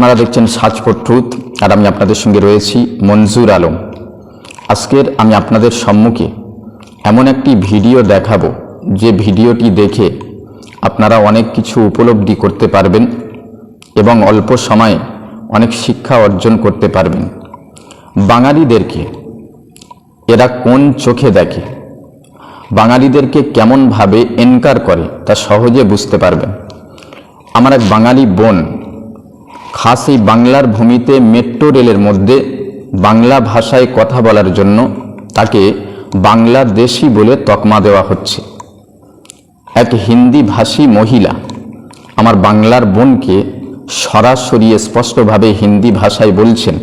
আপনারা দেখছেন search for truth আর আমি আপনাদের সঙ্গে রয়েছি মঞ্জুর আলম। আজকের আমি আপনাদের সম্মুখে এমন একটি ভিডিও দেখাবো, যে ভিডিওটি দেখে আপনারা অনেক কিছু উপলব্ধি করতে পারবেন এবং অল্প সময়ে অনেক শিক্ষা অর্জন করতে পারবেন। বাঙালিদেরকে এরা কোন চোখে দেখে? বাঙালিদেরকে কেমনভাবে এনকার করে, তা সহজে বুঝতে পারবেন। আমার এক বাঙালি বোন খাস বাংলার ভূমিতে মেট্রো রেলের মধ্যে বাংলা ভাষায় কথা বলার জন্য তাকে বাংলাদেশি বলে তকমা দেওয়া হচ্ছে। এক হিন্দি ভাষী মহিলা আমার বাংলার বোনকে সরাসরি স্পষ্টভাবে হিন্দি ভাষায় বলছেন,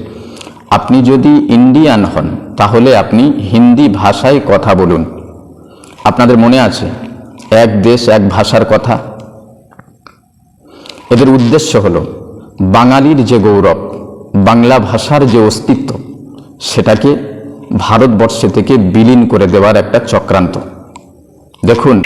আপনি যদি ইন্ডিয়ান হন, তাহলে আপনি হিন্দি ভাষায় কথা বলুন। আপনাদের মনে আছে, এক দেশ এক ভাষার কথা? এদের উদ্দেশ্য হলো বাঙালির যে গৌরব, বাংলা ভাষার যে অস্তিত্ব, সেটাকে ভারতবর্ষে থেকে বিলীন করে দেওয়ার একটা চক্রান্ত। দেখুন।